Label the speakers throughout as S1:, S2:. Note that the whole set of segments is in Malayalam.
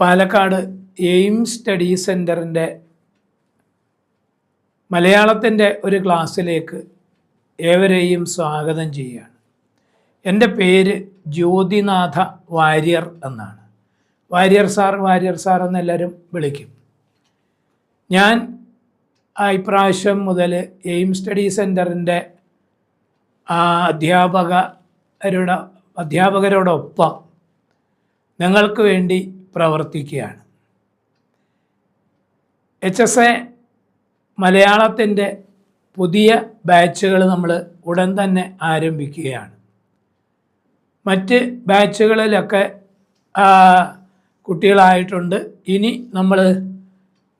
S1: പാലക്കാട് എയിം സ്റ്റഡി സെന്ററിന്റെ മലയാളത്തിന്റെ ഒരു ക്ലാസ്സിലേക്ക് ഏവരെയും സ്വാഗതം ചെയ്യുകയാണ്. എന്റെ പേര് ജ്യോതിനാഥ വാര്യർ എന്നാണ്. വാര്യർ സാർ വാര്യർ സാർ എന്നെല്ലാവരും വിളിക്കും. ഞാൻ ഇപ്രാവശ്യം മുതൽ എയിം സ്റ്റഡി സെന്ററിന്റെ അധ്യാപകരുടെ അധ്യാപകരോടൊപ്പം നിങ്ങൾക്ക് വേണ്ടി പ്രവർത്തിക്കുകയാണ്. എച്ച് എസ് എ മലയാളത്തിന്റെ പുതിയ ബാച്ചുകൾ നമ്മൾ ഉടൻ തന്നെ ആരംഭിക്കുകയാണ്. മറ്റ് ബാച്ചുകളിലൊക്കെ കുട്ടികളായിട്ടുണ്ട്. ഇനി നമ്മൾ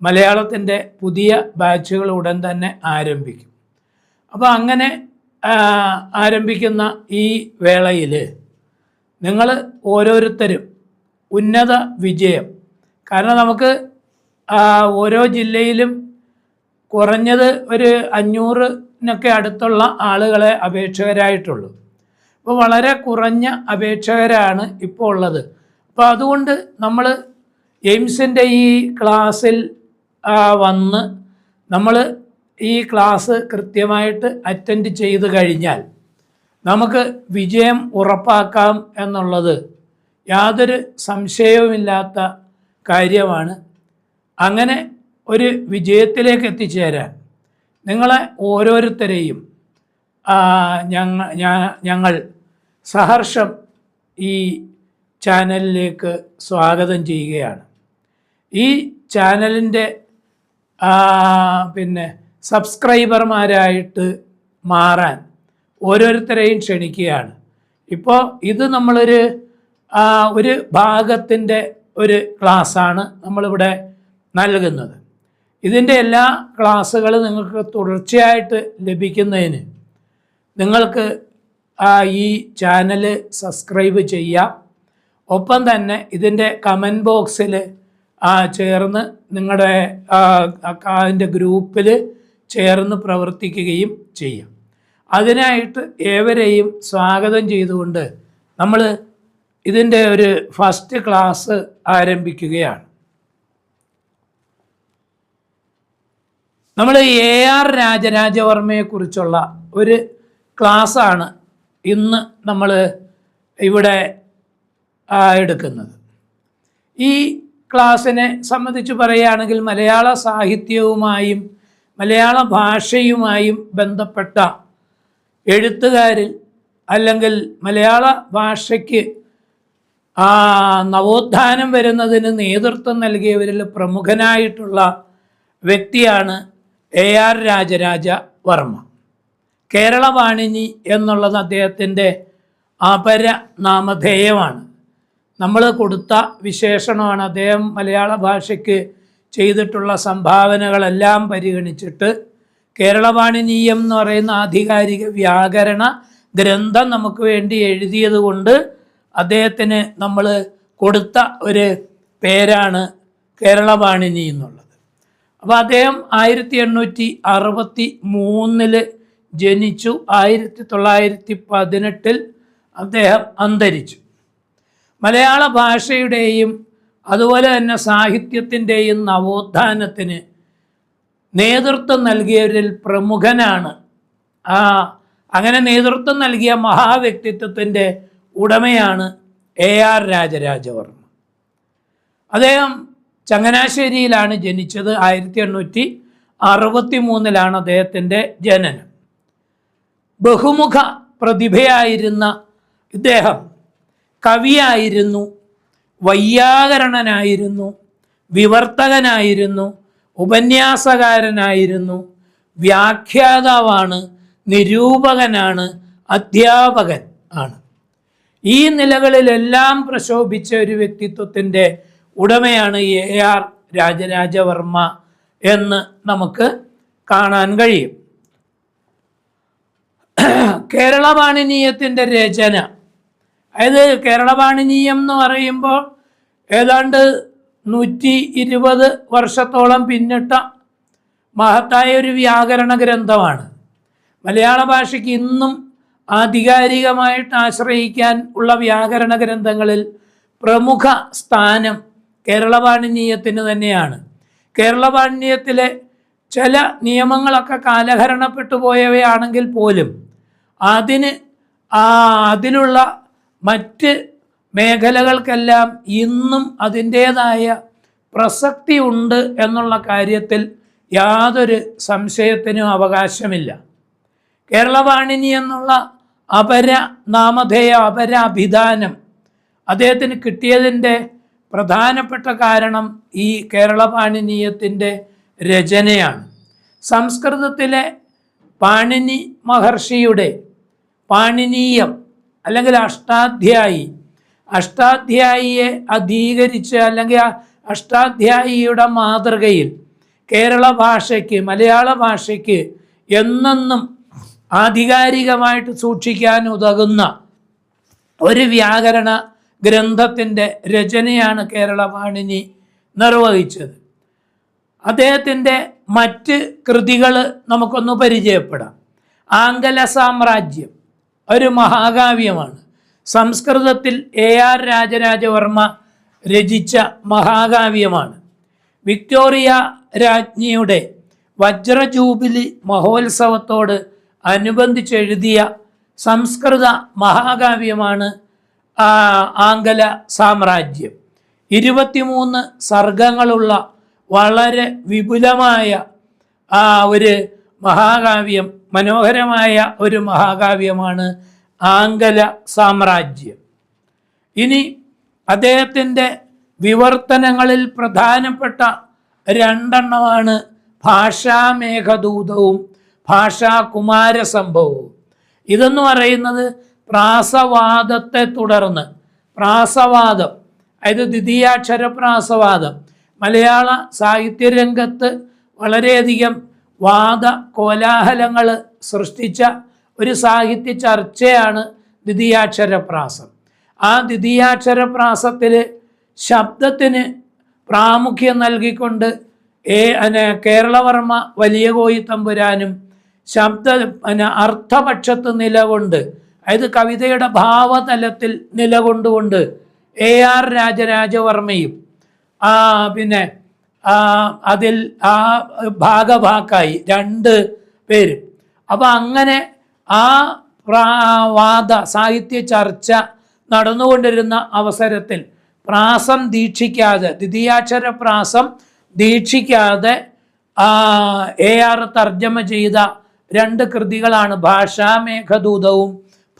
S1: മലയാളത്തിന്റെ പുതിയ ബാച്ചുകൾ ഉടൻ തന്നെ ആരംഭിക്കും. അപ്പോൾ അങ്ങനെ ആരംഭിക്കുന്ന ഈ വേളയിൽ നിങ്ങൾ ഓരോരുത്തരും ഉന്നത വിജയം. കാരണം നമുക്ക് ഓരോ ജില്ലയിലും കുറഞ്ഞത് ഒരു അഞ്ഞൂറിനൊക്കെ അടുത്തുള്ള ആളുകളെ അപേക്ഷകരായിട്ടുള്ളൂ. അപ്പോൾ വളരെ കുറഞ്ഞ അപേക്ഷകരാണ് ഇപ്പോൾ ഉള്ളത്. അപ്പോൾ അതുകൊണ്ട് നമ്മൾ എയിംസിന്റെ ഈ ക്ലാസ്സിൽ വന്ന് നമ്മൾ ഈ ക്ലാസ് കൃത്യമായിട്ട് അറ്റൻഡ് ചെയ്ത് കഴിഞ്ഞാൽ നമുക്ക് വിജയം ഉറപ്പാക്കാം എന്നുള്ളത് യാതൊരു സംശയവുമില്ലാത്ത കാര്യമാണ്. അങ്ങനെ ഒരു വിജയത്തിലേക്ക് എത്തിച്ചേരാൻ നിങ്ങളെ ഓരോരുത്തരെയും ഞങ്ങൾ സഹർഷം ഈ ചാനലിലേക്ക് സ്വാഗതം ചെയ്യുകയാണ്. ഈ ചാനലിന്റെ പിന്നെ സബ്സ്ക്രൈബർമാരായിട്ട് മാറാൻ ഓരോരുത്തരെയും ക്ഷണിക്കുകയാണ്. ഇപ്പോൾ ഇത് നമ്മളൊരു ഒരു ഭാഗത്തിന്റെ ഒരു ക്ലാസ്സാണ് നമ്മളിവിടെ നൽകുന്നത്. ഇതിന്റെ എല്ലാ ക്ലാസ്സുകളും നിങ്ങൾക്ക് തുടർച്ചയായിട്ട് ലഭിക്കുന്നതിന് നിങ്ങൾക്ക് ഈ ചാനൽ സബ്സ്ക്രൈബ് ചെയ്യാം. ഒപ്പം തന്നെ ഇതിന്റെ കമന്റ് ബോക്സിൽ ചേർന്ന് നിങ്ങളുടെ അതിന്റെ ഗ്രൂപ്പിൽ ചേർന്ന് പ്രവർത്തിക്കുകയും ചെയ്യാം. അതിനായിട്ട് ഏവരെയും സ്വാഗതം ചെയ്തുകൊണ്ട് നമ്മൾ ഇതിന്റെ ഒരു ഫസ്റ്റ് ക്ലാസ് ആരംഭിക്കുകയാണ്. നമ്മൾ എ ആർ രാജരാജവർമ്മയെക്കുറിച്ചുള്ള ഒരു ക്ലാസ്സാണ് ഇന്ന് നമ്മൾ ഇവിടെ എടുക്കുന്നത്. ഈ ക്ലാസ്സിനെ സംബന്ധിച്ച് പറയുകയാണെങ്കിൽ മലയാള സാഹിത്യവുമായും മലയാള ഭാഷയുമായും ബന്ധപ്പെട്ട എഴുത്തുകാരിൽ അല്ലെങ്കിൽ മലയാള ഭാഷയ്ക്ക് ആ നവോത്ഥാനം വരുന്നതിന് നേതൃത്വം നൽകിയവരിൽ പ്രമുഖനായിട്ടുള്ള വ്യക്തിയാണ് എ ആർ രാജരാജ വർമ്മ. കേരളവാണിനി എന്നുള്ളത് അദ്ദേഹത്തിന്റെ അപര നാമധേയമാണ് നമ്മൾ കൊടുത്ത വിശേഷണമാണ് അദ്ദേഹം മലയാള ഭാഷയ്ക്ക് ചെയ്തിട്ടുള്ള സംഭാവനകളെല്ലാം പരിഗണിച്ചിട്ട് കേരളവാണിനീയം എന്ന് പറയുന്ന ആധികാരിക വ്യാകരണ ഗ്രന്ഥം നമുക്ക് വേണ്ടി എഴുതിയത് കൊണ്ട് അദ്ദേഹത്തിന് നമ്മൾ കൊടുത്ത ഒരു പേരാണ് കേരളവാണിനി എന്നുള്ളത്. അപ്പോൾ അദ്ദേഹം ആയിരത്തി എണ്ണൂറ്റി അറുപത്തി മൂന്നിൽ ജനിച്ചു. ആയിരത്തി തൊള്ളായിരത്തി പതിനെട്ടിൽ അദ്ദേഹം അന്തരിച്ചു. മലയാള ഭാഷയുടെയും അതുപോലെ തന്നെ സാഹിത്യത്തിന്റെയും നവോത്ഥാനത്തിന് നേതൃത്വം നൽകിയവരിൽ പ്രമുഖനാണ് ആ അങ്ങനെ നേതൃത്വം നൽകിയ മഹാവ്യക്തിത്വത്തിന്റെ ഉടമയാണ് എ ആർ രാജരാജവർമ്മ. അദ്ദേഹം ചങ്ങനാശ്ശേരിയിലാണ് ജനിച്ചത്. ആയിരത്തി എണ്ണൂറ്റി അറുപത്തി മൂന്നിലാണ് അദ്ദേഹത്തിന്റെ ജനനം. ബഹുമുഖ പ്രതിഭയായിരുന്ന ഇദ്ദേഹം കവിയായിരുന്നു വൈയാകരണനായിരുന്നു വിവർത്തകനായിരുന്നു ഉപന്യാസകാരനായിരുന്നു വ്യാഖ്യാതാവാണ് നിരൂപകനാണ് അധ്യാപകൻ ആണ്. ഈ നിലകളിലെല്ലാം പ്രശോഭിച്ച ഒരു വ്യക്തിത്വത്തിന്റെ ഉടമയാണ് എ ആർ രാജരാജവർമ്മ എന്ന് നമുക്ക് കാണാൻ കഴിയും. കേരളപാണിനീയത്തിന്റെ രചന. അതായത് കേരളപാണിനീയം എന്ന് പറയുമ്പോൾ ഏതാണ്ട് നൂറ്റി ഇരുപത് വർഷത്തോളം പിന്നിട്ട മഹത്തായ ഒരു വ്യാകരണ ഗ്രന്ഥമാണ്. മലയാള ഭാഷയ്ക്ക് ഇന്നും ആധികാരികമായിട്ട് ആശ്രയിക്കാൻ ഉള്ള വ്യാകരണ ഗ്രന്ഥങ്ങളിൽ പ്രമുഖ സ്ഥാനം കേരളപാണിനീയത്തിന് തന്നെയാണ്. കേരളപാണിനീയത്തിലെ ചില നിയമങ്ങളൊക്കെ കാലഹരണപ്പെട്ടു പോയവയാണെങ്കിൽ പോലും അതിന് അതിലുള്ള മറ്റ് മേഖലകൾക്കെല്ലാം ഇന്നും അതിന്റേതായ പ്രസക്തി ഉണ്ട് എന്നുള്ള കാര്യത്തിൽ യാതൊരു സംശയത്തിനും അവകാശമില്ല. കേരളവാണിനി എന്നുള്ള അപര നാമധേയ അപരാഭിധാനം. അദ്ദേഹത്തിന് കിട്ടിയതിന്റെ പ്രധാനപ്പെട്ട കാരണം ഈ കേരള പാണിനീയത്തിന്റെ രചനയാണ്. സംസ്കൃതത്തിലെ പാണിനി മഹർഷിയുടെ പാണിനീയം അല്ലെങ്കിൽ അഷ്ടാധ്യായി അഷ്ടാധ്യായിയെ അധീകരിച്ച് അല്ലെങ്കിൽ അഷ്ടാധ്യായിയുടെ മാതൃകയിൽ കേരള ഭാഷയ്ക്ക് മലയാള ഭാഷയ്ക്ക് എന്നെന്നും ആധികാരികമായിട്ട് സൂക്ഷിക്കാൻ ഉതകുന്ന ഒരു വ്യാകരണ ഗ്രന്ഥത്തിന്റെ രചനയാണ് കേരള പാണിനി നിർവഹിച്ചത്. അദ്ദേഹത്തിന്റെ മറ്റ് കൃതികൾ നമുക്കൊന്ന് പരിചയപ്പെടാം. ആംഗല സാമ്രാജ്യം ഒരു മഹാകാവ്യമാണ്. സംസ്കൃതത്തിൽ എ ആർ രാജരാജവർമ്മ രചിച്ച മഹാകാവ്യമാണ്. വിക്ടോറിയ രാജ്ഞിയുടെ വജ്രജൂബിലി മഹോത്സവത്തോട് അനുബന്ധിച്ചെഴുതിയ സംസ്കൃത മഹാകാവ്യമാണ് ആംഗല സാമ്രാജ്യം. ഇരുപത്തിമൂന്ന് സർഗങ്ങളുള്ള വളരെ വിപുലമായ ഒരു മഹാകാവ്യം മനോഹരമായ ഒരു മഹാകാവ്യമാണ് ആംഗല സാമ്രാജ്യം. ഇനി അദ്ദേഹത്തിന്റെ വിവർത്തനങ്ങളിൽ പ്രധാനപ്പെട്ട രണ്ടെണ്ണമാണ് ഭാഷാമേഘദൂതവും ഭാഷാകുമാരസംഭവവും. ഇതെന്ന് പറയുന്നത് പ്രാസവാദത്തെ തുടർന്ന്. പ്രാസവാദം അതായത് ദ്വിതീയാക്ഷര പ്രാസവാദം മലയാള സാഹിത്യരംഗത്ത് വളരെയധികം വാദ കോലാഹലങ്ങൾ സൃഷ്ടിച്ച ഒരു സാഹിത്യ ചർച്ചയാണ് ദ്വിതീയാക്ഷരപ്രാസം. ആ ദ്വിതീയാക്ഷരപ്രാസത്തിൽ ശബ്ദത്തിന് പ്രാമുഖ്യം നൽകിക്കൊണ്ട് ഏ കേരളവർമ്മ വലിയ കോയി തമ്പുരാനും ശബ്ദ പിന്നെ അർത്ഥപക്ഷത്ത് നിലകൊണ്ട് അതായത് കവിതയുടെ ഭാവതലത്തിൽ നിലകൊണ്ടുകൊണ്ട് എ ആർ രാജരാജവർമ്മയും ആ പിന്നെ അതിൽ ആ ഭാഗഭാക്കായി രണ്ട് പേരും. അപ്പം അങ്ങനെ ആ വാദ സാഹിത്യ ചർച്ച നടന്നുകൊണ്ടിരുന്ന അവസരത്തിൽ പ്രാസം ദീക്ഷിക്കാതെ ദ്വിതീയാക്ഷര പ്രാസം ദീക്ഷിക്കാതെ എ ആർ തർജമ ചെയ്ത രണ്ട് കൃതികളാണ് ഭാഷാമേഘദൂതവും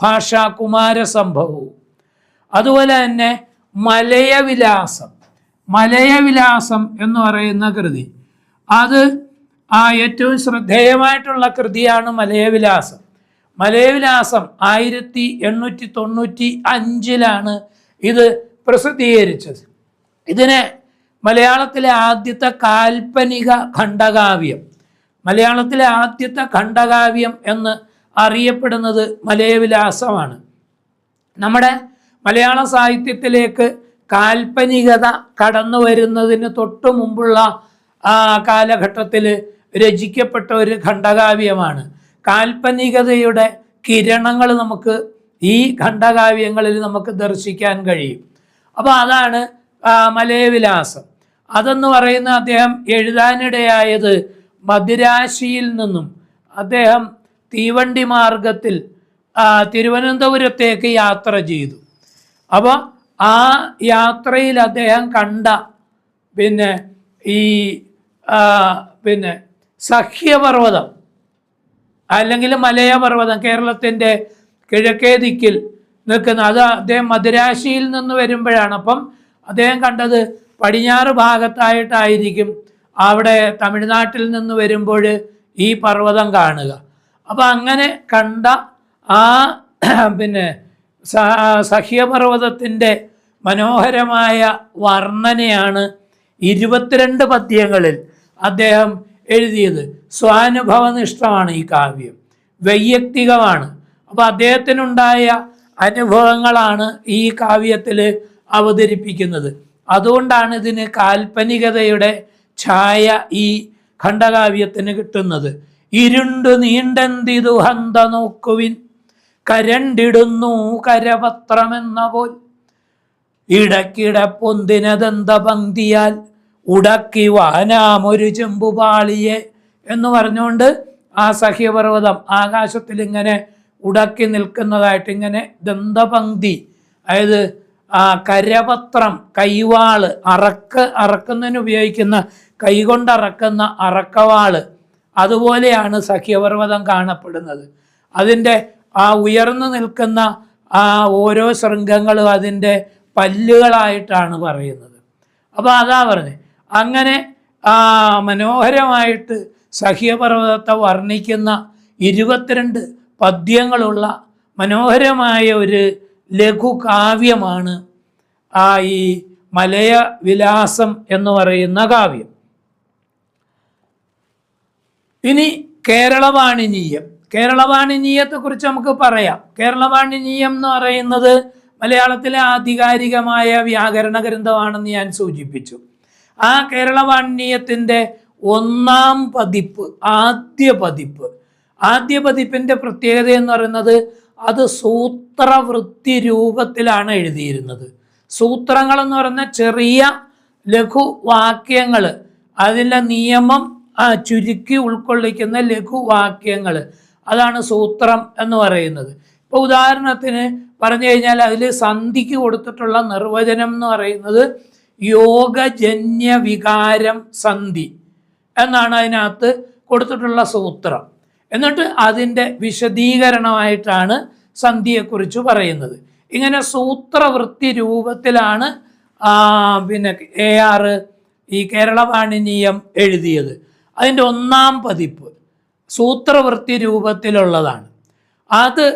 S1: ഭാഷാകുമാരസംഭവവും അതുപോലെ തന്നെ മലയവിലാസം. മലയവിലാസം എന്ന് പറയുന്ന കൃതി. അത് ആ ഏറ്റവും ശ്രദ്ധേയമായിട്ടുള്ള കൃതിയാണ് മലയവിലാസം. മലയവിലാസം ആയിരത്തി എണ്ണൂറ്റി തൊണ്ണൂറ്റി അഞ്ചിലാണ് ഇത് പ്രസിദ്ധീകരിച്ചത്. ഇതിനെ മലയാളത്തിലെ ആദ്യത്തെ കാൽപ്പനിക ഖണ്ഡകാവ്യം. മലയാളത്തിലെ ആദ്യത്തെ ഖണ്ഡകാവ്യം എന്ന് അറിയപ്പെടുന്നത് മലയവിലാസമാണ്. നമ്മുടെ മലയാള സാഹിത്യത്തിലേക്ക് കാൽപ്പനികത കടന്നു വരുന്നതിന് തൊട്ടു മുമ്പുള്ള കാലഘട്ടത്തിൽ രചിക്കപ്പെട്ട ഒരു ഖണ്ഡകാവ്യമാണ്. കാൽപ്പനികതയുടെ കിരണങ്ങൾ നമുക്ക് ഈ ഖണ്ഡകാവ്യങ്ങളിൽ നമുക്ക് ദർശിക്കാൻ കഴിയും. അപ്പോൾ അതാണ് മലയവിലാസം. അതെന്ന് പറയുന്ന അദ്ദേഹം എഴുതാനിടയായത് മദിരാശിയിൽ നിന്നും അദ്ദേഹം തീവണ്ടി മാർഗത്തിൽ തിരുവനന്തപുരത്തേക്ക് യാത്ര ചെയ്തു. അപ്പോൾ ആ യാത്രയിൽ അദ്ദേഹം കണ്ട പിന്നെ ഈ പിന്നെ സഹ്യപർവതം അല്ലെങ്കിൽ മലയപർവതം കേരളത്തിന്റെ കിഴക്കേ ദിക്കിൽ നിൽക്കുന്ന അത് അദ്ദേഹം മദുരാശിയിൽ നിന്ന് വരുമ്പോഴാണ്. അപ്പം അദ്ദേഹം കണ്ടത് പടിഞ്ഞാറ് ഭാഗത്തായിട്ടായിരിക്കും അവിടെ തമിഴ്നാട്ടിൽ നിന്ന് വരുമ്പോൾ ഈ പർവതം കാണുക. അപ്പം അങ്ങനെ കണ്ട ആ പിന്നെ സഹ്യപർവതത്തിന്റെ മനോഹരമായ വർണനയാണ് ഇരുപത്തിരണ്ട് പദ്യങ്ങളിൽ അദ്ദേഹം എഴുതിയത്. സ്വാനുഭവനിഷ്ഠമാണ് ഈ കാവ്യം. വൈയക്തികമാണ്. അപ്പോൾ അദ്ദേഹത്തിനുണ്ടായ അനുഭവങ്ങളാണ് ഈ കാവ്യത്തിൽ അവതരിപ്പിക്കുന്നത്. അതുകൊണ്ടാണ് ഇതിന് കാൽപ്പനികതയുടെ ഛായ ഈ ഖണ്ഡകാവ്യത്തിന് കിട്ടുന്നത്. ഇരുണ്ടു നീണ്ടെന്തിതു ഹന്ത നോക്കുവിൻ. കരണ്ടിടുന്നു കരപത്രമെന്ന പോൽ. ഇടക്കിട പൊന്തിനതെന്ത പങ്ക്തിയാൽ. ഉടക്കി വാനാമൊരു ചെമ്പുപാളിയെ എന്ന് പറഞ്ഞുകൊണ്ട് ആ സഹ്യപർവതം ആകാശത്തിൽ ഇങ്ങനെ ഉടക്കി നിൽക്കുന്നതായിട്ട് ഇങ്ങനെ ദന്തപങ്ക്തി. അതായത് കരപത്രം കൈവാൾ അറക്ക് അറക്കുന്നതിന് ഉപയോഗിക്കുന്ന കൈകൊണ്ട് അറക്കുന്ന അറക്കവാൾ. അതുപോലെയാണ് സഖ്യപർവതം കാണപ്പെടുന്നത്. അതിന്റെ ആ ഉയർന്നു നിൽക്കുന്ന ആ ഓരോ ശൃംഗങ്ങളും അതിന്റെ പല്ലുകളായിട്ടാണ് പറയുന്നത്. അപ്പോൾ അതാ പറഞ്ഞത് അങ്ങനെ മനോഹരമായിട്ട് സഹ്യപർവതത്തെ വർണിക്കുന്ന ഇരുപത്തിരണ്ട് പദ്യങ്ങളുള്ള മനോഹരമായ ഒരു ലഘുകാവ്യമാണ് ആ ഈ മലയ വിലാസം എന്ന് പറയുന്ന കാവ്യം. ഇനി കേരളവാണിനീയം. കേരളവാണിനീയത്തെക്കുറിച്ച് നമുക്ക് പറയാം. കേരളവാണിനീയം എന്ന് പറയുന്നത് മലയാളത്തിലെ ആധികാരികമായ വ്യാകരണ ഗ്രന്ഥമാണെന്ന് ഞാൻ സൂചിപ്പിച്ചു. ആ കേരളവാണിനീയത്തിന്റെ ഒന്നാം പതിപ്പ് ആദ്യ പതിപ്പ്. ആദ്യ പതിപ്പിന്റെ പ്രത്യേകത എന്ന് പറയുന്നത് അത് സൂത്രവൃത്തി രൂപത്തിലാണ് എഴുതിയിരുന്നത്. സൂത്രങ്ങൾ എന്ന് പറയുന്ന ചെറിയ ലഘു വാക്യങ്ങൾ അതിന്റെ നിയമം ചുരുക്കി ഉൾക്കൊള്ളിക്കുന്ന ലഘുവാക്യങ്ങൾ അതാണ് സൂത്രം എന്ന് പറയുന്നത്. ഇപ്പോൾ ഉദാഹരണത്തിന് പറഞ്ഞു കഴിഞ്ഞാൽ അതിൽ സന്ധിക്ക് കൊടുത്തിട്ടുള്ള നിർവചനം എന്ന് പറയുന്നത് യോഗജന്യ വികാരം സന്ധി എന്നാണ് അതിനകത്ത് കൊടുത്തിട്ടുള്ള സൂത്രം. എന്നിട്ട് അതിന്റെ വിശദീകരണമായിട്ടാണ് സന്ധിയെക്കുറിച്ച് പറയുന്നത്. ഇങ്ങനെ സൂത്രവൃത്തി രൂപത്തിലാണ് പിന്നെ എ ആർ ഈ കേരളവാണിനീയം എഴുതിയത്. അതിന്റെ ഒന്നാം പതിപ്പ് സൂത്രവൃത്തി രൂപത്തിലുള്ളതാണ്. അത്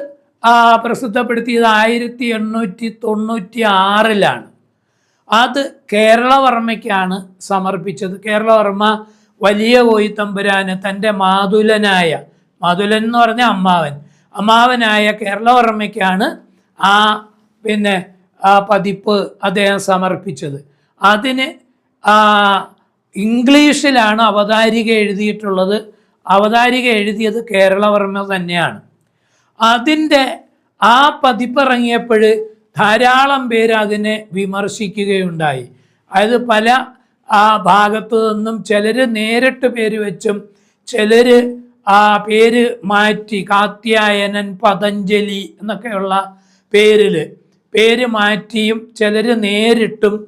S1: പ്രസിദ്ധപ്പെടുത്തിയത് ആയിരത്തി എണ്ണൂറ്റി തൊണ്ണൂറ്റി ആറിലാണ് അത് കേരളവർമ്മയ്ക്കാണ് സമർപ്പിച്ചത്. കേരളവർമ്മ വലിയ കോയിത്തമ്പുരാന് തന്റെ മാതുലനായ മാതുലൻ എന്ന് പറഞ്ഞ അമ്മാവൻ. അമ്മാവനായ കേരളവർമ്മയ്ക്കാണ് ആ പിന്നെ ആ പതിപ്പ് അദ്ദേഹം സമർപ്പിച്ചത്. അതിന് ഇംഗ്ലീഷിലാണ് അവതാരിക എഴുതിയിട്ടുള്ളത്. അവതാരിക എഴുതിയത് കേരളവർമ്മ തന്നെയാണ്. അതിന്റെ ആ പതിപ്പിറങ്ങിയപ്പോൾ ധാരാളം പേര് അതിനെ വിമർശിക്കുകയുണ്ടായി. അതായത് പല ആ ഭാഗത്തു നിന്നും ചിലർ നേരിട്ട് പേര് വെച്ചും ചിലർ ആ പേര് മാറ്റി കാത്യായനൻ പതഞ്ജലി എന്നൊക്കെയുള്ള പേരിൽ പേര് മാറ്റിയും ചിലർ നേരിട്ടും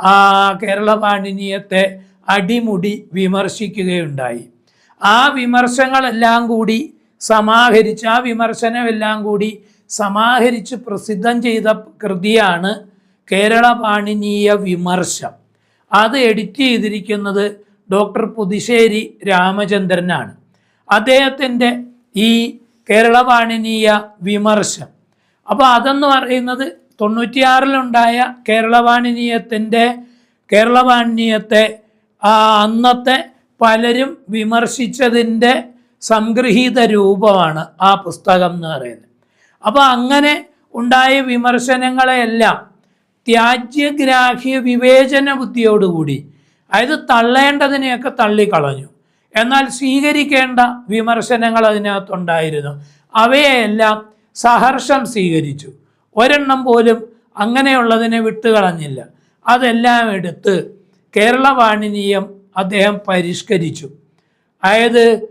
S1: ആ കേരള പാണിനീയത്തെ അടിമുടി വിമർശിക്കുകയുണ്ടായി. ആ വിമർശങ്ങളെല്ലാം കൂടി സമാഹരിച്ച് ആ വിമർശനമെല്ലാം കൂടി സമാഹരിച്ച് പ്രസിദ്ധം ചെയ്ത കൃതിയാണ് കേരള പാണിനീയ വിമർശം. അത് എഡിറ്റ് ചെയ്തിരിക്കുന്നത് ഡോക്ടർ പുതുശ്ശേരി രാമചന്ദ്രനാണ്. അദ്ദേഹത്തിന്റെ ഈ കേരളവാണിനീയ വിമർശം അപ്പോൾ അതെന്ന് പറയുന്നത് തൊണ്ണൂറ്റിയാറിലുണ്ടായ കേരളവാണിനീയത്തിന്റെ കേരളവാണിനീയത്തെ അന്നത്തെ പലരും വിമർശിച്ചതിന്റെ സംഗ്രഹീത രൂപമാണ് ആ പുസ്തകം എന്ന് പറയുന്നത്. അപ്പോൾ അങ്ങനെ ഉണ്ടായ വിമർശനങ്ങളെയെല്ലാം ത്യാജ്യഗ്രാഹ്യ വിവേചന ബുദ്ധിയോടുകൂടി അതായത് തള്ളേണ്ടതിനെയൊക്കെ തള്ളിക്കളഞ്ഞു. എന്നാൽ സ്വീകരിക്കേണ്ട വിമർശനങ്ങൾ അതിനകത്തുണ്ടായിരുന്നു. അവയെല്ലാം സഹർഷം സ്വീകരിച്ചു. ഒരെണ്ണം പോലും അങ്ങനെയുള്ളതിനെ വിട്ടുകളഞ്ഞില്ല. അതെല്ലാം എടുത്ത് കേരള വാണിനീയം അദ്ദേഹം പരിഷ്കരിച്ചു. അതായത്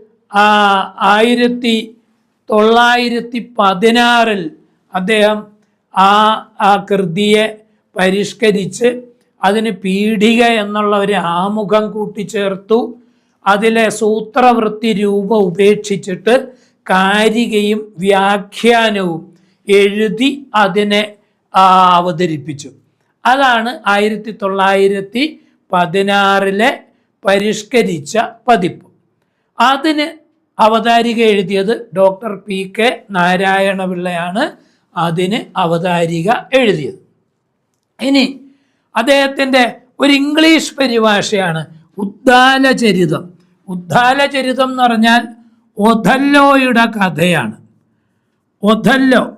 S1: ആയിരത്തി തൊള്ളായിരത്തി പതിനാറിൽ അദ്ദേഹം ആ ആ കൃതിയെ പരിഷ്കരിച്ച് അതിന് പീഠിക എന്നുള്ള ഒരു ആമുഖം കൂട്ടിച്ചേർത്തു. അതിലെ സൂത്രവൃത്തി രൂപം ഉപേക്ഷിച്ചിട്ട് കാരികയും വ്യാഖ്യാനവും എഴുതി അതിനെ അവതരിപ്പിച്ചു. അതാണ് ആയിരത്തി തൊള്ളായിരത്തി പതിനാറിലെ പരിഷ്കരിച്ച പതിപ്പ്. അതിന് അവതാരിക എഴുതിയത് ഡോക്ടർ പി കെ നാരായണപിള്ളയാണ്. അതിന് അവതാരിക എഴുതിയത്. ഇനി അദ്ദേഹത്തിന്റെ ഒരു ഇംഗ്ലീഷ് പരിഭാഷയാണ് ഉദ്ദാലചരിതം. ഉദ്ദാലചരിതം എന്ന് പറഞ്ഞാൽ ഒഥല്ലോയുടെ കഥയാണ് ഒഥല്ലോ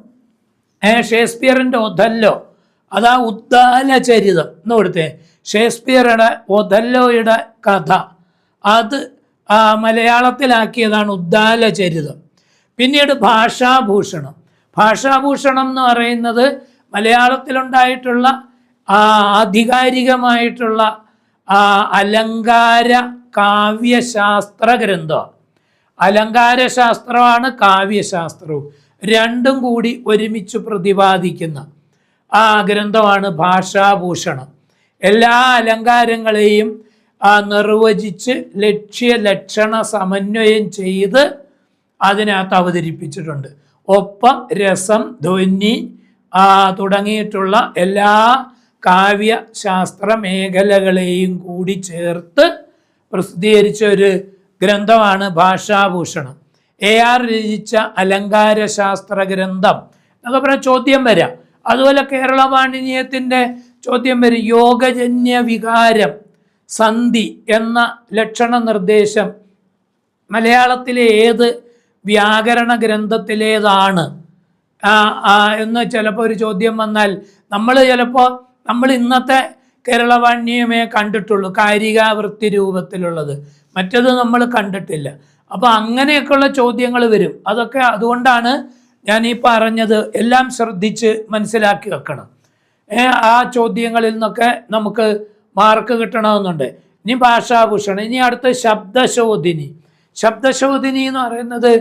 S1: ഷേക്സ്പിയറിന്റെ ഒഥല്ലോ അതാ ഉദ്ധാലചരിതം എന്ന് കൊടുത്തേ. ഷേക്സ്പിയറുടെ ഒഥല്ലോയുടെ കഥ. അത് മലയാളത്തിലാക്കിയതാണ് ഉദ്ദാലചരിതം പിന്നീട് ഭാഷാഭൂഷണം. ഭാഷാഭൂഷണം എന്ന് പറയുന്നത് മലയാളത്തിലുണ്ടായിട്ടുള്ള ആധികാരികമായിട്ടുള്ള അലങ്കാര കാവ്യശാസ്ത്ര ഗ്രന്ഥമാണ് അലങ്കാരശാസ്ത്രമാണ് കാവ്യശാസ്ത്രവും. രണ്ടും കൂടി ഒരുമിച്ച് പ്രതിപാദിക്കുന്ന ആ ഗ്രന്ഥമാണ് ഭാഷാഭൂഷണം. എല്ലാ അലങ്കാരങ്ങളെയും ആ നിർവചിച്ച് ലക്ഷ്യ ലക്ഷണ സമന്വയം ചെയ്ത് അതിനകത്ത് അവതരിപ്പിച്ചിട്ടുണ്ട്. ഒപ്പം രസം ധ്വനി തുടങ്ങിയിട്ടുള്ള എല്ലാ കാവ്യശാസ്ത്ര മേഖലകളെയും കൂടി ചേർത്ത് പ്രസിദ്ധീകരിച്ച ഒരു ഗ്രന്ഥമാണ് ഭാഷാഭൂഷണം. എ ആർ രചിച്ച അലങ്കാരശാസ്ത്ര ഗ്രന്ഥം എന്നൊക്കെ പറഞ്ഞാൽ ചോദ്യം വരാം. അതുപോലെ കേരള വാണിജ്യത്തിന്റെ ചോദ്യം വരും. യോഗജന്യ വികാരം സന്ധി എന്ന ലക്ഷണ നിർദ്ദേശം മലയാളത്തിലെ ഏത് വ്യാകരണ ഗ്രന്ഥത്തിലേതാണ്? എന്ന് ചിലപ്പോൾ ഒരു ചോദ്യം വന്നാൽ നമ്മൾ ചിലപ്പോൾ നമ്മൾ ഇന്നത്തെ കേരളവാണ്യമേ കണ്ടിട്ടുള്ളൂ കാരികാവൃത്തി രൂപത്തിലുള്ളത്. മറ്റത് നമ്മൾ കണ്ടിട്ടില്ല. അപ്പോൾ അങ്ങനെയൊക്കെയുള്ള ചോദ്യങ്ങൾ വരും. അതൊക്കെ അതുകൊണ്ടാണ് ഞാൻ ഈ പറഞ്ഞത് എല്ലാം ശ്രദ്ധിച്ച് മനസ്സിലാക്കി വെക്കണം. ആ ചോദ്യങ്ങളിൽ നിന്നൊക്കെ നമുക്ക് മാർക്ക് കിട്ടണമെന്നുണ്ട്. ഇനി ഭാഷാഭൂഷണം ഇനി അടുത്ത ശബ്ദശോധിനി. ശബ്ദശോധിനി എന്ന് പറയുന്നത്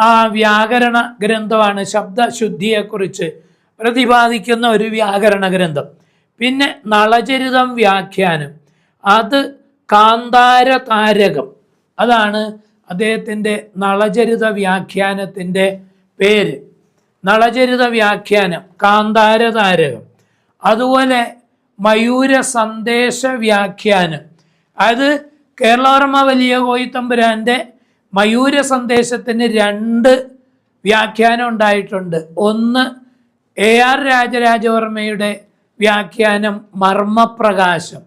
S1: ആ വ്യാകരണ ഗ്രന്ഥമാണ്. ശബ്ദശുദ്ധിയെക്കുറിച്ച് പ്രതിപാദിക്കുന്ന ഒരു വ്യാകരണ ഗ്രന്ഥം. പിന്നെ നളചരിതം വ്യാഖ്യാനം. അത് കാന്താര താരകം അതാണ് അദ്ദേഹത്തിന്റെ നളചരിത വ്യാഖ്യാനത്തിന്റെ പേര്. നളചരിത വ്യാഖ്യാനം കാന്താര താരകം അതുപോലെ മയൂര സന്ദേശ വ്യാഖ്യാനം. അത് കേരളവർമ്മ വലിയ കോയിത്തമ്പുരാന്റെ മയൂര സന്ദേശത്തിന് രണ്ട് വ്യാഖ്യാനം ഉണ്ടായിട്ടുണ്ട്. ഒന്ന് എ ആർ രാജരാജവർമ്മയുടെ വ്യാഖ്യാനം മർമ്മപ്രകാശം.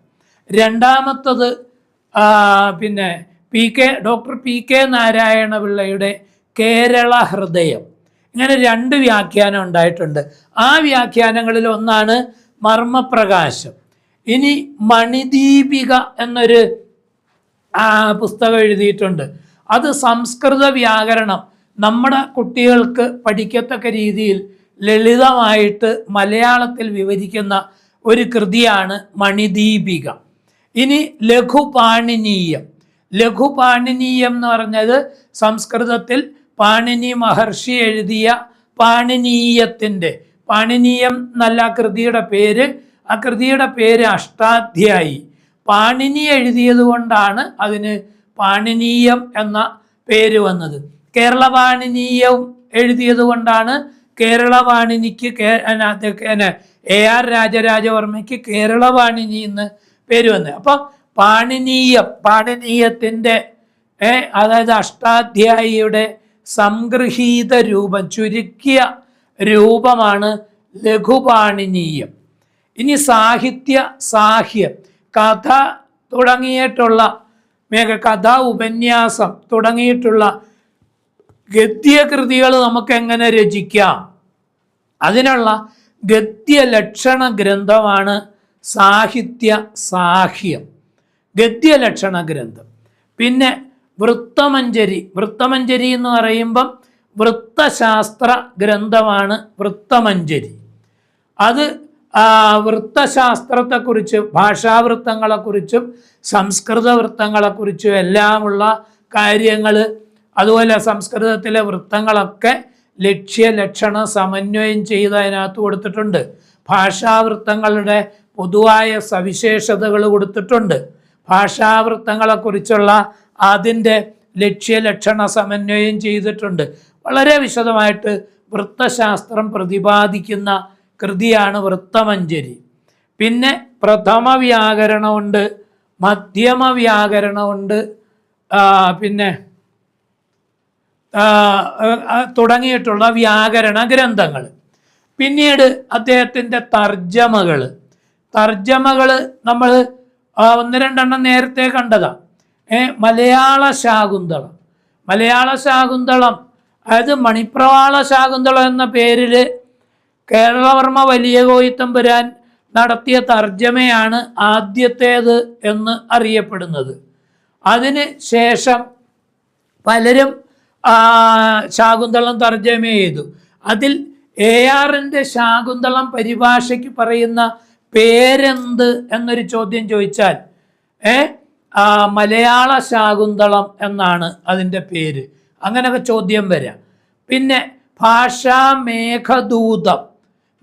S1: രണ്ടാമത്തത് പിന്നെ P K doctor P K Narayana പിള്ളയുടെ കേരള ഹൃദയം. ഇങ്ങനെ രണ്ട് വ്യാഖ്യാനം ഉണ്ടായിട്ടുണ്ട്. ആ വ്യാഖ്യാനങ്ങളിൽ ഒന്നാണ് മർമ്മപ്രകാശം. ഇനി മണിദീപിക എന്നൊരു പുസ്തകം എഴുതിയിട്ടുണ്ട്. അത് സംസ്കൃത വ്യാകരണം. നമ്മുടെ കുട്ടികൾക്ക് പഠിക്കത്തക്ക രീതിയിൽ ലളിതമായിട്ട് മലയാളത്തിൽ വിവരിക്കുന്ന ഒരു കൃതിയാണ് മണിദീപിക. ഇനി ലഘുപാണിനീയം. ലഘുപാണിനീയം എന്ന് പറഞ്ഞത് സംസ്കൃതത്തിൽ പാണിനി മഹർഷി എഴുതിയ പാണിനീയത്തിന്റെ പാണിനീയം എന്നല്ല കൃതിയുടെ പേര് ആ കൃതിയുടെ പേര് അഷ്ടാധ്യായി. പാണിനി എഴുതിയത് കൊണ്ടാണ് അതിന് പാണിനീയം എന്ന പേര് വന്നത്. കേരള പാണിനീയം എഴുതിയത് കൊണ്ടാണ് കേരള വാണിനിക്ക് കേ- അന- എ ആർ രാജരാജവർമ്മയ്ക്ക് കേരളവാണിനി എന്ന് പേര് വന്നത് അപ്പോൾ പാണിനീയം പാണിനീയത്തിന്റെ അതായത് അഷ്ടാധ്യായിയുടെ സംഗൃഹീത രൂപം ചുരുക്കിയ രൂപമാണ് ലഘുപാണിനീയം. ഇനി സാഹിത്യ സാഹ്യം കഥ തുടങ്ങിയിട്ടുള്ള മേഘ കഥ ഉപന്യാസം തുടങ്ങിയിട്ടുള്ള ഗദ്യകൃതികൾ നമുക്ക് എങ്ങനെ രചിക്കാം? അതിനുള്ള ഗദ്യ ലക്ഷണ ഗ്രന്ഥമാണ് സാഹിത്യ സാഹ്യം ഗദ്യലക്ഷണ ഗ്രന്ഥം പിന്നെ വൃത്തമഞ്ജരി വൃത്തമഞ്ജരി എന്ന് പറയുമ്പം വൃത്തശാസ്ത്ര ഗ്രന്ഥമാണ് വൃത്തമഞ്ജരി അത് വൃത്തശാസ്ത്രത്തെക്കുറിച്ച് ഭാഷാവൃത്തങ്ങളെക്കുറിച്ചും സംസ്കൃത വൃത്തങ്ങളെക്കുറിച്ചും എല്ലാമുള്ള കാര്യങ്ങൾ അതുപോലെ സംസ്കൃതത്തിലെ വൃത്തങ്ങളൊക്കെ ലക്ഷ്യ ലക്ഷണ സമന്വയം ചെയ്ത് അതിനകത്ത് കൊടുത്തിട്ടുണ്ട്. ഭാഷാവൃത്തങ്ങളുടെ പൊതുവായ സവിശേഷതകൾ കൊടുത്തിട്ടുണ്ട്. ഭാഷാവൃത്തങ്ങളെക്കുറിച്ചുള്ള അതിന്റെ ലക്ഷ്യ ലക്ഷണ സമന്വയം ചെയ്തിട്ടുണ്ട്. വളരെ വിശദമായിട്ട് വൃത്തശാസ്ത്രം പ്രതിപാദിക്കുന്ന കൃതിയാണ് വൃത്തമഞ്ജരി പിന്നെ പ്രഥമ വ്യാകരണമുണ്ട് മധ്യമ വ്യാകരണമുണ്ട് പിന്നെ തുടങ്ങിയിട്ടുള്ള വ്യാകരണ ഗ്രന്ഥങ്ങൾ. പിന്നീട് അദ്ദേഹത്തിന്റെ തർജമകൾ. തർജമകൾ നമ്മൾ ഒന്ന് രണ്ടെണ്ണം നേരത്തെ കണ്ടതാണ്. മലയാള ശാകുന്തളം. മലയാള ശാകുന്തളം അതായത് മണിപ്രവാള ശാകുന്തളം എന്ന പേരിൽ കേരളവർമ്മ വലിയ കോയിത്തമ്പുരാൻ നടത്തിയ തർജമയാണ് ആദ്യത്തേത് എന്ന് അറിയപ്പെടുന്നത്. അതിന് ശേഷം പലരും ശാകുന്തളം തർജമ ചെയ്തു. അതിൽ എ ആറിന്റെ ശാകുന്തളം പരിഭാഷയ്ക്ക് പറയുന്ന പേരെന്ത് എന്നൊരു ചോദ്യം ചോദിച്ചാൽ ഏ മലയാള ശാകുന്തളം എന്നാണ് അതിന്റെ പേര്. അങ്ങനെയൊക്കെ ചോദ്യം വരാം. പിന്നെ ഭാഷാ മേഘദൂതം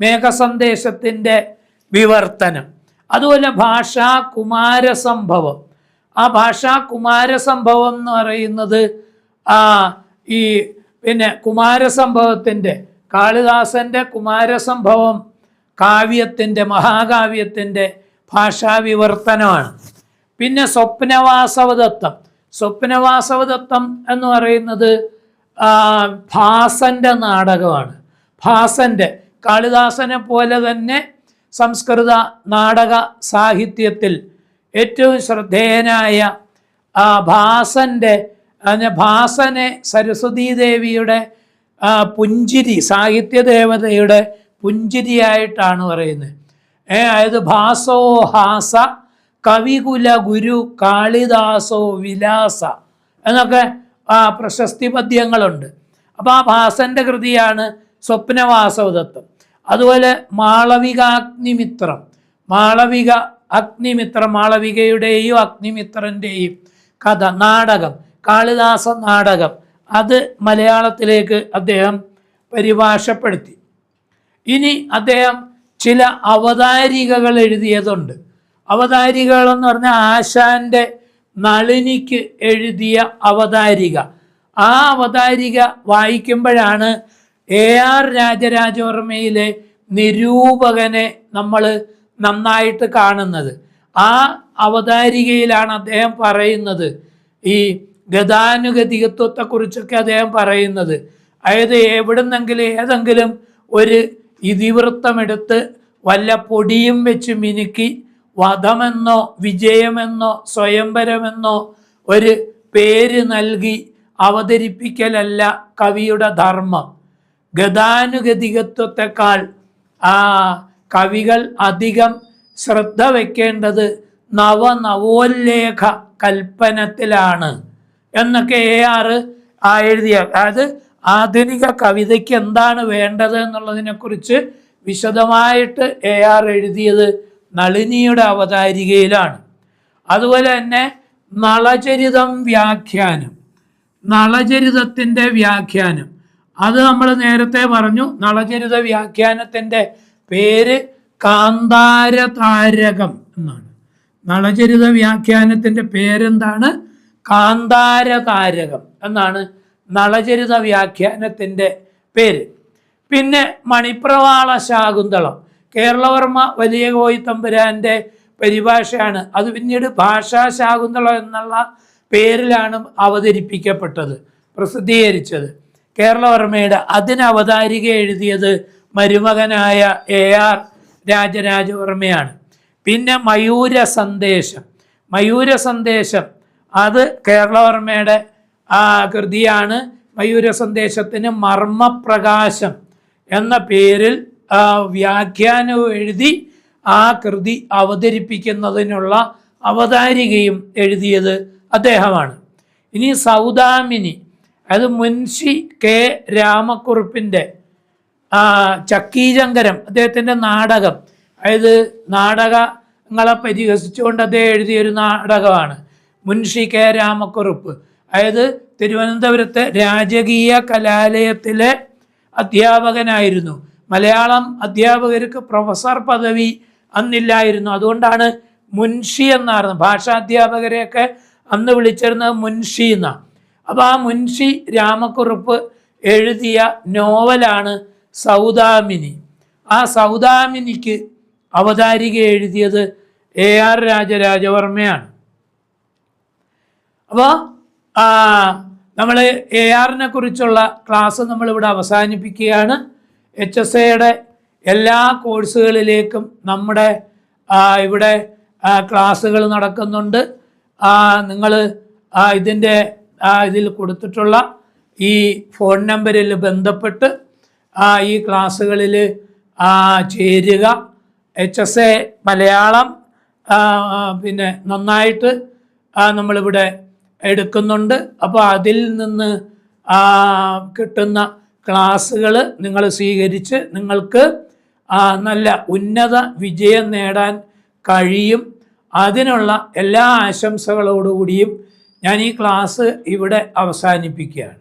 S1: മേഘസന്ദേശത്തിന്റെ വിവർത്തനം അതുപോലെ ഭാഷാ കുമാരസംഭവം. ആ ഭാഷാ കുമാരസംഭവം എന്ന് പറയുന്നത് ആ ഈ പിന്നെ കുമാരസംഭവത്തിന്റെ കാളിദാസന്റെ കുമാരസംഭവം കാവ്യത്തിന്റെ മഹാകാവ്യത്തിന്റെ ഭാഷാവിവർത്തനമാണ്. പിന്നെ സ്വപ്നവാസവദത്തം. സ്വപ്നവാസവദത്തം എന്ന് പറയുന്നത് ഭാസന്റെ നാടകമാണ്. ഭാസന്റെ കാളിദാസനെ പോലെ തന്നെ സംസ്കൃത നാടക സാഹിത്യത്തിൽ ഏറ്റവും ശ്രദ്ധേയനായ അതിന് ഭാസനെ സരസ്വതീ ദേവിയുടെ ആ, പുഞ്ചിരി സാഹിത്യദേവതയുടെ പുഞ്ചിരിയായിട്ടാണ് പറയുന്നത്. ഏ അതായത് ഭാസോ ഹാസ കവികുല ഗുരു കാളിദാസോ വിലാസ എന്നൊക്കെ പ്രശസ്തി പദ്യങ്ങളുണ്ട്. അപ്പോൾ ആ ഭാസന്റെ കൃതിയാണ് സ്വപ്നവാസവതത്വം. അതുപോലെ മാളവികാഗ്നിമിത്രം മാളവിക അഗ്നിമിത്രം മാളവികയുടെയും അഗ്നിമിത്രന്റെയും കഥ നാടകം. കാളിദാസ നാടകം. അത് മലയാളത്തിലേക്ക് അദ്ദേഹം പരിഭാഷപ്പെടുത്തി. ഇനി അദ്ദേഹം ചില അവതാരികകൾ എഴുതിയതുണ്ട്. അവതാരികകൾ എന്ന് പറഞ്ഞാൽ ആശാന്റെ നളിനിക്ക് എഴുതിയ അവതാരിക. ആ അവതാരിക വായിക്കുമ്പോഴാണ് എ ആർ രാജരാജവർമ്മയിലെ നിരൂപകനെ നമ്മൾ നന്നായിട്ട് കാണുന്നത്. ആ അവതാരികയിലാണ് അദ്ദേഹം പറയുന്നത്. ഈ ഗതാനുഗതികത്വത്തെക്കുറിച്ചൊക്കെ അദ്ദേഹം പറയുന്നത്. അതായത് എവിടുന്നെങ്കിലും ഏതെങ്കിലും ഒരു ഇതിവൃത്തമെടുത്ത് വല്ല പൊടിയും വെച്ച് മിനുക്കി വധമെന്നോ വിജയമെന്നോ സ്വയംവരമെന്നോ ഒരു പേര് നൽകി അവതരിപ്പിക്കലല്ല കവിയുടെ ധർമ്മം. ഗതാനുഗതികത്വത്തെക്കാൾ ആ കവികൾ അധികം ശ്രദ്ധ വയ്ക്കേണ്ടത് നവനവോല്ലേഖ കൽപ്പനത്തിലാണ്. എന്നൊക്കെ എ ആർ ആ എഴുതിയ അതായത് ആധുനിക കവിതയ്ക്ക് എന്താണ് വേണ്ടത് എന്നുള്ളതിനെക്കുറിച്ച് വിശദമായിട്ട് എ ആർ എഴുതിയത് നളിനിയുടെ അവതാരികയിലാണ്. അതുപോലെ തന്നെ നളചരിതം വ്യാഖ്യാനം നളചരിതത്തിന്റെ വ്യാഖ്യാനം. അത് നമ്മൾ നേരത്തെ പറഞ്ഞു നളചരിത വ്യാഖ്യാനത്തിന്റെ പേര് കാന്താര താരകം എന്നാണ്. നളചരിത വ്യാഖ്യാനത്തിന്റെ പേരെന്താണ്? കാന്താരതാരകം എന്നാണ് നളചരിത വ്യാഖ്യാനത്തിന്റെ പേര്. പിന്നെ മണിപ്രവാള ശാകുന്തളം. കേരളവർമ്മ വലിയ കോയി തമ്പുരാന്റെ പരിഭാഷയാണ്. അത് പിന്നീട് ഭാഷാ ശാകുന്തളം എന്നുള്ള പേരിലാണ് അവതരിപ്പിക്കപ്പെട്ടത് പ്രസിദ്ധീകരിച്ചത്. കേരളവർമ്മയുടെ അതിന് അവതാരിക എഴുതിയത് മരുമകനായ എ ആർ രാജരാജവർമ്മയാണ്. പിന്നെ മയൂര സന്ദേശം മയൂര സന്ദേശം അത് കേരളവർമ്മയുടെ ആ കൃതിയാണ് മയൂര സന്ദേശത്തിന് മർമ്മപ്രകാശം എന്ന പേരിൽ വ്യാഖ്യാനവും എഴുതി ആ കൃതി അവതരിപ്പിക്കുന്നതിനുള്ള അവതാരികയും എഴുതിയത് അദ്ദേഹമാണ്. ഇനി സൗദാമിനി അത് മുൻഷി കെ രാമക്കുറുപ്പിന്റെ ചക്കീചങ്കരം അദ്ദേഹത്തിന്റെ നാടകം. അതായത് നാടകങ്ങളെ പരിഹസിച്ചുകൊണ്ട് അദ്ദേഹം എഴുതിയൊരു നാടകമാണ്. മുൻഷി കെ രാമക്കുറുപ്പ്. അതായത് തിരുവനന്തപുരത്തെ രാജകീയ കലാലയത്തിലെ അധ്യാപകനായിരുന്നു. മലയാളം അധ്യാപകർക്ക് പ്രൊഫസർ പദവി അന്നില്ലായിരുന്നു. അതുകൊണ്ടാണ് മുൻഷി എന്നായിരുന്നു ഭാഷാധ്യാപകരെയൊക്കെ അന്ന് വിളിച്ചിരുന്നത് മുൻഷി എന്നാണ് അപ്പോൾ ആ മുൻഷി രാമക്കുറുപ്പ് എഴുതിയ നോവലാണ് സൗദാമിനി. ആ സൗദാമിനിക്ക് അവതാരിക എഴുതിയത് എ ആർ രാജരാജവർമ്മയാണ്. അപ്പോൾ നമ്മൾ എ ആറിനെ കുറിച്ചുള്ള ക്ലാസ് നമ്മളിവിടെ അവസാനിപ്പിക്കുകയാണ്. എച്ച് എസ് എയുടെ എല്ലാ കോഴ്സുകളിലേക്കും നമ്മുടെ ഇവിടെ ക്ലാസ്സുകൾ നടക്കുന്നുണ്ട്. നിങ്ങൾ ഇതിന്റെ ഇതിൽ കൊടുത്തിട്ടുള്ള ഈ ഫോൺ നമ്പറിൽ ബന്ധപ്പെട്ട് ഈ ക്ലാസ്സുകളിൽ ചേരുക. എച്ച് എസ് എ മലയാളം പിന്നെ നന്നായിട്ട് നമ്മളിവിടെ എടുക്കുന്നുണ്ട്. അപ്പോൾ അതിൽ നിന്ന് കിട്ടുന്ന ക്ലാസ്സുകൾ നിങ്ങൾ സ്വീകരിച്ച് നിങ്ങൾക്ക് നല്ല ഉന്നത വിജയം നേടാൻ കഴിയും. അതിനുള്ള എല്ലാ ആശംസകളോടുകൂടിയും ഞാൻ ഈ ക്ലാസ് ഇവിടെ അവസാനിപ്പിക്കുകയാണ്.